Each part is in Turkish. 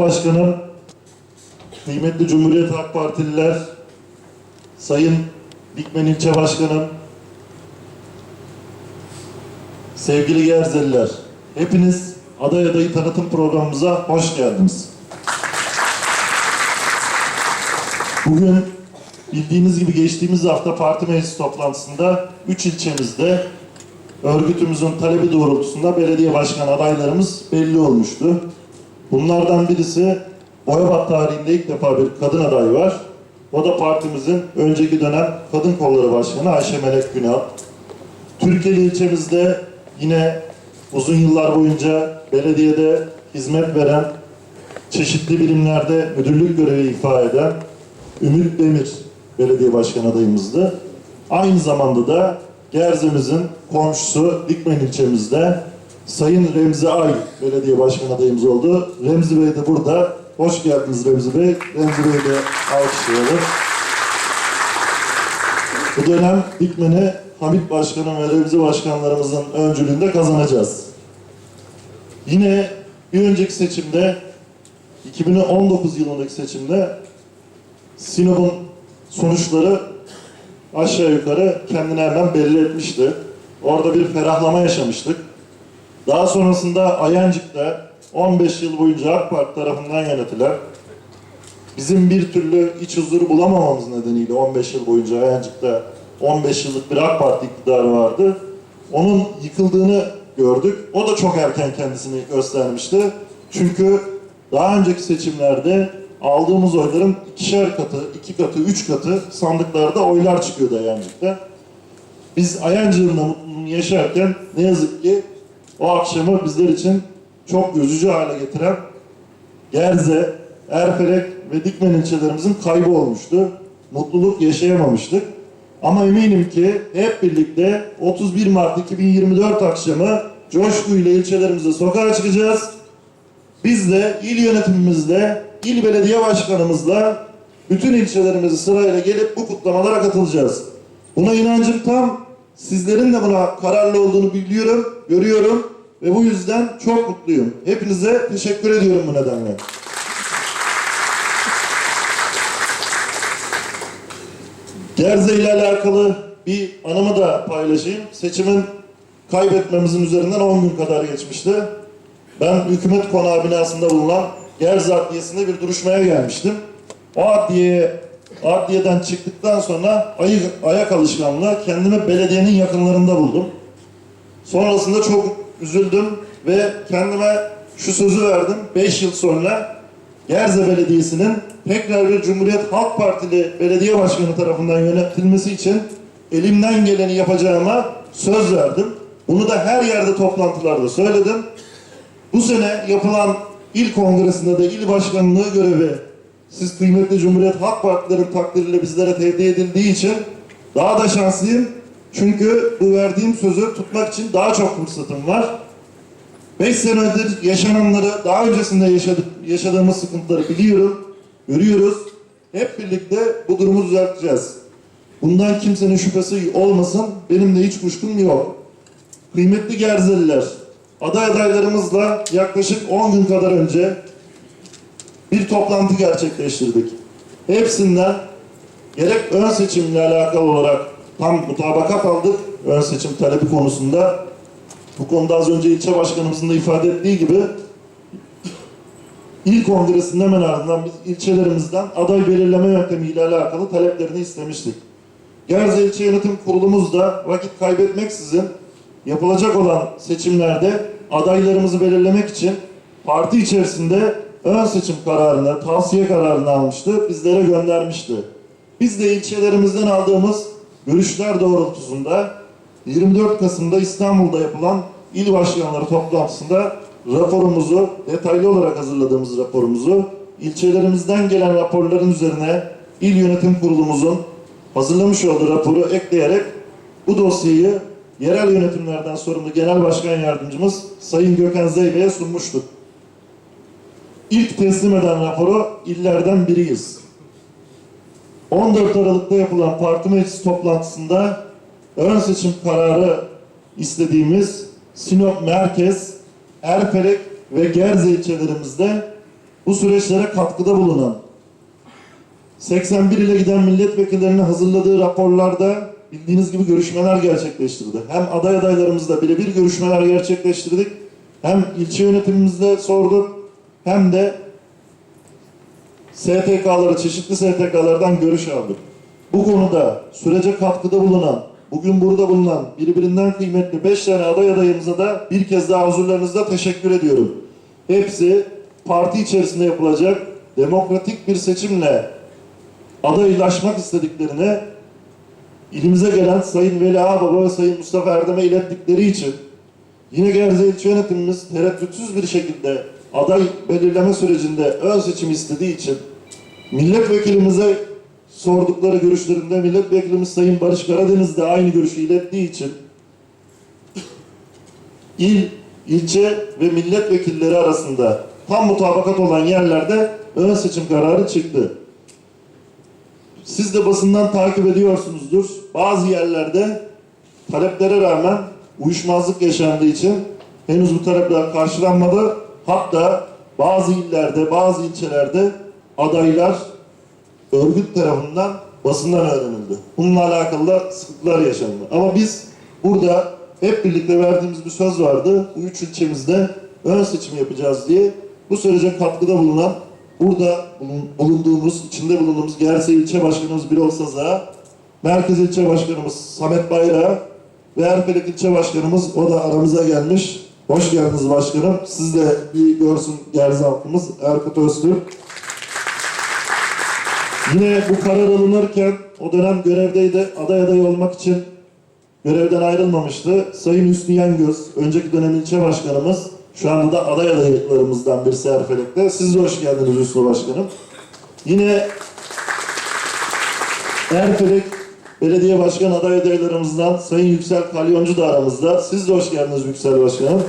Başkanım, kıymetli Cumhuriyet Halk Partililer, Sayın Dikmen İlçe Başkanım, sevgili Gerzeliler, hepiniz aday adayı tanıtım programımıza hoş geldiniz. Bugün bildiğiniz gibi geçtiğimiz hafta parti meclisi toplantısında 3 ilçemizde örgütümüzün talebi doğrultusunda belediye başkan adaylarımız belli olmuştu. Bunlardan birisi Boyabat tarihinde ilk defa bir kadın aday var. O da partimizin önceki dönem Kadın Kolları Başkanı Ayşe Melek Günal. Türkiye'li ilçemizde yine uzun yıllar boyunca belediyede hizmet veren, çeşitli birimlerde müdürlük görevi ifa eden Ümit Demir belediye başkan adayımızdı. Aynı zamanda da Gerze'mizin komşusu Dikmen ilçemizde Sayın Remzi Ay belediye başkan adayımız oldu. Remzi Bey de burada. Hoş geldiniz Remzi Bey. Remzi Bey'i de alkışlayalım. Bu dönem Dikmen'i Hamit Başkanım ve Remzi Başkanlarımızın öncülüğünde kazanacağız. Yine bir önceki seçimde 2019 yılındaki seçimde Sinop'un sonuçları aşağı yukarı kendini hemen belli etmişti. Orada bir ferahlama yaşamıştık. Daha sonrasında Ayancık'ta 15 yıl boyunca AK Parti tarafından yönetilen bizim bir türlü iç huzuru bulamamamız nedeniyle 15 yıl boyunca Ayancık'ta 15 yıllık bir AK Parti iktidarı vardı. Onun yıkıldığını gördük. O da çok erken kendisini göstermişti. Çünkü daha önceki seçimlerde aldığımız oyların ikişer katı, iki katı, üç katı sandıklarda oylar çıkıyordu Ayancık'ta. Biz Ayancık'ın mutluluğunu yaşarken ne yazık ki o akşamı bizler için çok üzücü hale getiren Gerze, Erfelek ve Dikmen ilçelerimizin kaybı olmuştu. Mutluluk yaşayamamıştık. Ama eminim ki hep birlikte 31 Mart 2024 akşamı coşkuyla ilçelerimize sokağa çıkacağız. Biz de il yönetimimizle, il belediye başkanımızla bütün ilçelerimizi sırayla gelip bu kutlamalara katılacağız. Buna inancım tam. Sizlerin de buna kararlı olduğunu biliyorum, görüyorum ve bu yüzden çok mutluyum. Hepinize teşekkür ediyorum bu nedenle. Gerze ile alakalı bir anımı da paylaşayım. Seçimin kaybetmemizin üzerinden 10 gün kadar geçmişti. Ben hükümet konağı binasında bulunan Gerze Adliyesi'nde bir duruşmaya gelmiştim. O adliyeye, adliyeden çıktıktan sonra ayık, ayak alışkanlığı kendimi belediyenin yakınlarında buldum. Sonrasında çok üzüldüm ve kendime şu sözü verdim. 5 yıl sonra Gerze Belediyesi'nin tekrar bir Cumhuriyet Halk Partili belediye başkanı tarafından yönetilmesi için elimden geleni yapacağıma söz verdim. Bunu da her yerde toplantılarda söyledim. Bu sene yapılan il kongresinde de il başkanlığı görevi siz kıymetli Cumhuriyet Halk Partilerin takdiriyle bizlere tevdi edildiği için daha da şanslıyım. Çünkü bu verdiğim sözü tutmak için daha çok fırsatım var. 5 senedir yaşananları, daha öncesinde yaşadık, yaşadığımız sıkıntıları biliyorum, görüyoruz. Hep birlikte bu durumu düzelteceğiz. Bundan kimsenin şüphesi olmasın, benim de hiç kuşkum yok. Kıymetli Gerzeliler, aday adaylarımızla yaklaşık 10 gün kadar önce bir toplantı gerçekleştirdik. Hepsinden gerek ön seçimle alakalı olarak tam mutabakat aldık ön seçim talebi konusunda. Bu konuda az önce ilçe başkanımızın da ifade ettiği gibi il kongresinin hemen ardından biz ilçelerimizden aday belirleme yöntemiyle alakalı taleplerini istemiştik. Gerze İlçe Yönetim Kurulumuz da vakit kaybetmeksizin yapılacak olan seçimlerde adaylarımızı belirlemek için parti içerisinde ön seçim kararını, tavsiye kararını almıştı, bizlere göndermişti. Biz de ilçelerimizden aldığımız görüşler doğrultusunda 24 Kasım'da İstanbul'da yapılan il başkanları toplantısında raporumuzu, detaylı olarak hazırladığımız raporumuzu, ilçelerimizden gelen raporların üzerine il yönetim kurulumuzun hazırlamış olduğu raporu ekleyerek bu dosyayı yerel yönetimlerden sorumlu Genel Başkan Yardımcımız Sayın Gökhan Zeybe'ye sunmuştuk. İlk teslim eden raporu illerden biriyiz. 14 Aralık'ta yapılan parti meclisi toplantısında ön seçim kararı istediğimiz Sinop Merkez, Erfelek ve Gerze ilçelerimizde bu süreçlere katkıda bulunan 81 ile giden milletvekillerinin hazırladığı raporlarda bildiğiniz gibi görüşmeler gerçekleştirdi. Hem aday adaylarımızla birebir görüşmeler gerçekleştirdik. Hem ilçe yönetimimizle sorduk. Hem de STK'ları, çeşitli STK'lardan görüş aldık. Bu konuda sürece katkıda bulunan, bugün burada bulunan birbirinden kıymetli 5 tane aday adayımıza da bir kez daha huzurlarınızda teşekkür ediyorum. Hepsi parti içerisinde yapılacak demokratik bir seçimle adaylaşmak istediklerini ilimize gelen Sayın Veli Ağbaba ve Sayın Mustafa Erdem'e ilettikleri için yine Gerze İlçe Yönetimimiz tereddütsüz bir şekilde aday belirleme sürecinde ön seçim istediği için milletvekilimize sordukları görüşlerinde milletvekilimiz Sayın Barış Karadeniz de aynı görüşü ilettiği için il, ilçe ve milletvekilleri arasında tam mutabakat olan yerlerde ön seçim kararı çıktı. Siz de basından takip ediyorsunuzdur. Bazı yerlerde taleplere rağmen uyuşmazlık yaşandığı için henüz bu talepler karşılanmadı. Hatta bazı illerde, bazı ilçelerde adaylar örgüt tarafından basından öğrenildi. Bununla alakalı da sıkıntılar yaşandı. Ama biz burada hep birlikte verdiğimiz bir söz vardı. Bu üç ilçemizde ön seçim yapacağız diye bu sürece katkıda bulunan burada bulun- bulunduğumuz, içinde bulunduğumuz Gerse İlçe Başkanımız Birol Saza, Merkez İlçe Başkanımız Samet Bayrağı ve Erfelek İlçe Başkanımız o da aramıza gelmiş. Hoş geldiniz başkanım. Siz de bir görsün Gerze halkımız Erkut Öztürk. Yine bu karar alınırken o dönem görevdeydi. Aday aday olmak için görevden ayrılmamıştı. Sayın Hüsnü Yengöz, önceki dönem ilçe başkanımız, şu anda da aday adaylarımızdan birisi Erfelek'te. Siz de hoş geldiniz Hüsnü Başkanım. Yine Erfelek Belediye Başkan aday adaylarımızdan Sayın Yüksel Kalyoncu da aramızda. Siz de hoş geldiniz Yüksel Başkanım.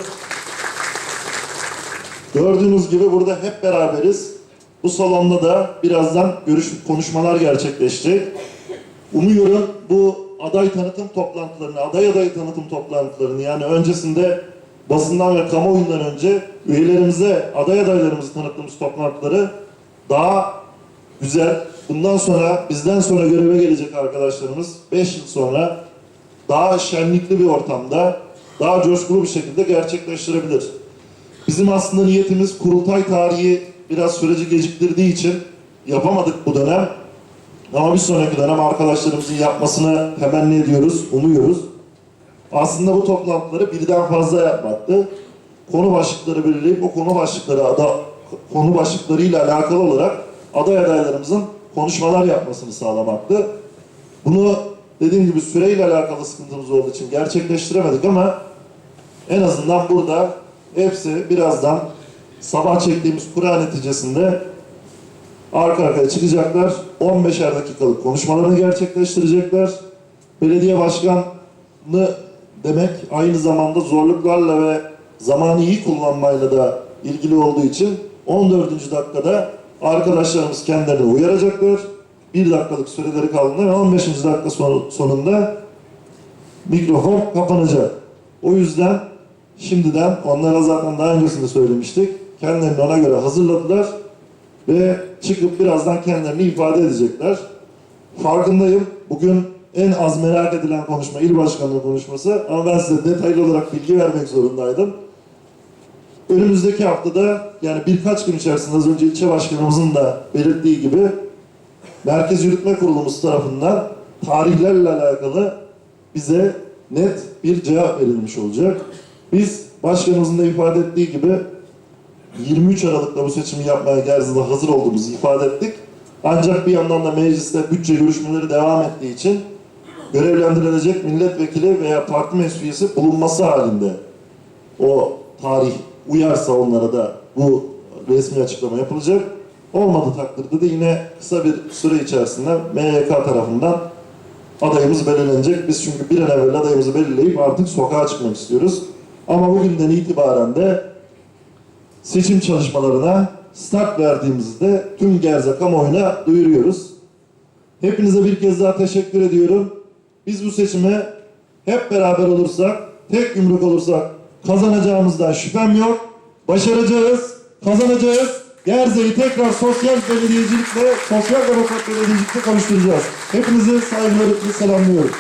Gördüğünüz gibi burada hep beraberiz. Bu salonda da birazdan görüş konuşmalar gerçekleşecek. Umuyorum bu aday tanıtım toplantılarını, aday aday tanıtım toplantılarını yani öncesinde basından ve kamuoyundan önce üyelerimize, aday adaylarımızı tanıttığımız toplantıları daha güzel, bundan sonra bizden sonra göreve gelecek arkadaşlarımız 5 yıl sonra daha şenlikli bir ortamda, daha coşkulu bir şekilde gerçekleştirebilir. Bizim aslında niyetimiz kurultay tarihi biraz süreci geciktirdiği için yapamadık bu dönem. Ama bir sonraki dönem arkadaşlarımızın yapmasını temenni ediyoruz, umuyoruz. Aslında bu toplantıları birden fazla yapmaktı. Konu başlıkları belirleyip o konu başlıkları ada, konu başlıklarıyla alakalı olarak aday adaylarımızın konuşmalar yapmasını sağlamaktı. Bunu dediğim gibi süreyle alakalı sıkıntımız olduğu için gerçekleştiremedik ama en azından burada hepsi birazdan sabah çektiğimiz kura neticesinde arka arkaya çıkacaklar. 15'er dakikalık konuşmalarını gerçekleştirecekler. Belediye başkanı demek aynı zamanda zorluklarla ve zamanı iyi kullanmayla da ilgili olduğu için 14. dakikada arkadaşlarımız kendilerini uyaracaklar. Bir dakikalık süreleri kaldığında ve 15. dakika son- sonunda mikrofon kapanacak. O yüzden şimdiden onlara zaten daha öncesinde söylemiştik. Kendilerini ona göre hazırladılar ve çıkıp birazdan kendilerini ifade edecekler. Farkındayım. Bugün en az merak edilen konuşma il başkanlığı konuşması ama ben size detaylı olarak bilgi vermek zorundaydım. Önümüzdeki haftada yani birkaç gün içerisinde az önce ilçe başkanımızın da belirttiği gibi Merkez Yürütme Kurulumuz tarafından tarihlerle alakalı bize net bir cevap verilmiş olacak. Biz başkanımızın da ifade ettiği gibi 23 Aralık'ta bu seçimi yapmaya Gerze'de hazır olduğumuzu ifade ettik. Ancak bir yandan da mecliste bütçe görüşmeleri devam ettiği için görevlendirilecek milletvekili veya parti meclis bulunması halinde o tarih uyarsa onlara da bu resmi açıklama yapılacak. Olmadığı takdirde de yine kısa bir süre içerisinde MYK tarafından adayımız belirlenecek. Biz çünkü bir an evvel adayımızı belirleyip artık sokağa çıkmak istiyoruz. Ama bugünden itibaren de seçim çalışmalarına start verdiğimizi de tüm Gerze kamuoyuna duyuruyoruz. Hepinize bir kez daha teşekkür ediyorum. Biz bu seçime hep beraber olursak, tek yumruk olursak kazanacağımızdan şüphem yok. Başaracağız, kazanacağız. Gerze'yi tekrar sosyal belediyecilikle, sosyal demokrat belediyecilikle kavuşturacağız. Hepinizi saygılarımla selamlıyorum.